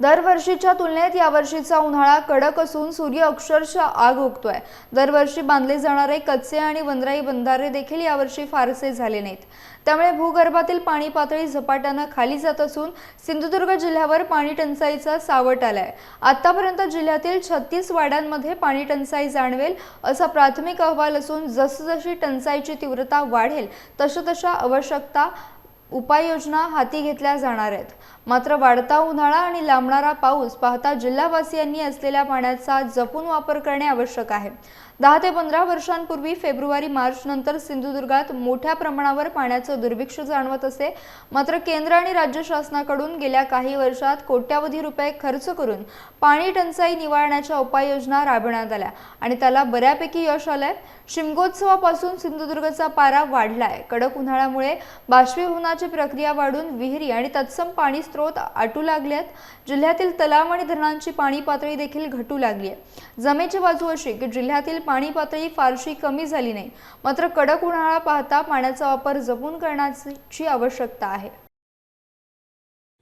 दरवर्षीच्या तुलनेत यावर्षीचा उन्हाळा कडक असून सूर्य अक्षरशः आग उगतोय. दरवर्षी बांधले जाणारे कच्चे आणि वंदराई बंधारे देखील यावर्षी फारसे झाले नाहीत. त्यामुळे भूगर्भातील पाणी पातळी झपाट्यानं खाली जात असून सिंधुदुर्ग जिल्ह्यावर पाणी टंचाईचा सावट आलाय. आतापर्यंत जिल्ह्यातील छत्तीस वाड्यांमध्ये पाणी टंचाई जाणवेल असा प्राथमिक अहवाल असून जसजशी टंचाईची तीव्रता वाढेल तशा तशा आवश्यकता उपाययोजना हाती घेतल्या जाणार आहेत. मात्र वाढता उन्हाळा आणि लांबणारा पाऊस पाहता जिल्हावासियांनी असलेल्या पाण्याचा जपून वापर करणे आवश्यक आहे. दहा ते पंधरा वर्षांपूर्वी फेब्रुवारी मार्च नंतर सिंधुदुर्गात मोठ्या प्रमाणावर पाण्याचं दुर्भिक्ष जाणवत असे. मात्र केंद्र आणि राज्य शासनाकडून गेल्या काही वर्षात कोट्यावधी रुपये खर्च करून पाणी टंचाई निवारण्याच्या उपाययोजना राबवण्यात आल्या आणि त्याला बऱ्यापैकी यश आलंय. शिमगोत्सवापासून सिंधुदुर्गचा पारा वाढलाय. कडक उन्हाळ्यामुळे बाष्पीभवनाची प्रक्रिया वाढून विहिरी आणि तत्सम पाणी स्रोत आटू लागल्यात जिल्ह्यातील तलाव आणि धरणांची पाणी पातळी देखील घटू लागली आहे जमेची बाजू अशी की जिल्ह्यातील पाणी पातळी फारशी कमी झाली नाही. मात्र कडक उन्हाळा पाहता पाण्याचा वापर जपून करण्याची आवश्यकता आहे.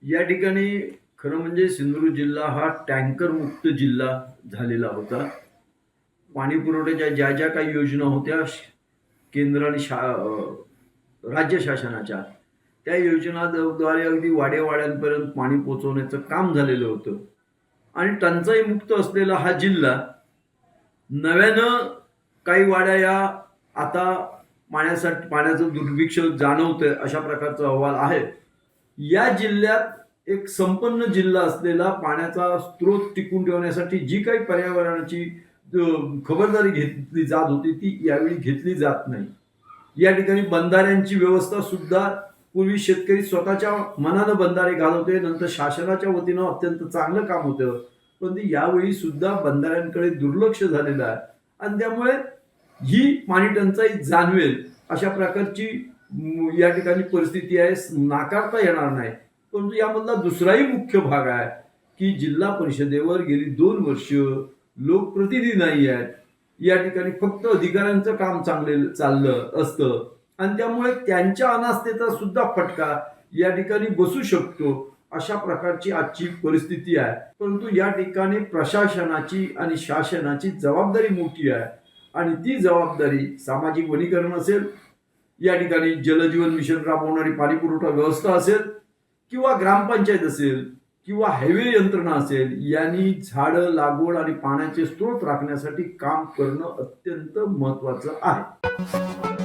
या ठिकाणी खरं म्हणजे सिंधुदुर्ग जिल्हा हा टँकर मुक्त जिल्हा झालेला होता. पाणी पुरवठ्याच्या ज्या ज्या काही योजना होत्या श- केंद्र आणि शा राज्य शासनाच्या त्या योजनाद्वारे अगदी वाड्यावाड्यांपर्यंत पाणी पोचवण्याचं काम झालेलं होतं. आणि टंचाई मुक्त असलेला हा जिल्हा नव्यानं काही वाड्या या आता पाण्यासाठी पाण्याचं दुर्भिक्ष जाणवतंय अशा प्रकारचा अहवाल आहे. या जिल्ह्यात एक संपन्न जिल्हा असलेला पाण्याचा स्रोत टिकून ठेवण्यासाठी जी काही पर्यावरणाची खबरदारी घेतली जात होती ती यावेळी घेतली जात नाही. या ठिकाणी बंधाऱ्यांची व्यवस्था सुद्धा पूर्वी शेतकरी स्वतःच्या मनानं बंधारे घालवते नंतर शासनाच्या वतीनं अत्यंत चांगलं काम होतं. परंतु यावेळी सुद्धा बंधाऱ्यांकडे दुर्लक्ष झालेलं आहे. आणि त्यामुळे ही पाणी टंचाई जाणवेल अशा प्रकारची या ठिकाणी परिस्थिती आहे नाकारता येणार नाही. परंतु यामधला दुसराही मुख्य भाग आहे की जिल्हा परिषदेवर गेली दोन वर्ष लोकप्रतिनिधी नाही आहेत. या ठिकाणी फक्त अधिकाऱ्यांचं काम चांगले चाललं असतं. आणि त्यामुळे त्यांच्या अनास्थेचा सुद्धा फटका या ठिकाणी बसू शकतो अशा प्रकारची आजची परिस्थिती आहे. परंतु या ठिकाणी प्रशासनाची आणि शासनाची जबाबदारी मोठी आहे. आणि ती जबाबदारी सामाजिक वनीकरण असेल या ठिकाणी जलजीवन मिशन राबवणारी पाणी पुरवठा व्यवस्था असेल किंवा ग्रामपंचायत असेल किंवा हायवे यंत्रणा असेल यांनी झाडं लागवड आणि पाण्याचे स्रोत राखण्यासाठी काम करणं अत्यंत महत्वाचं आहे.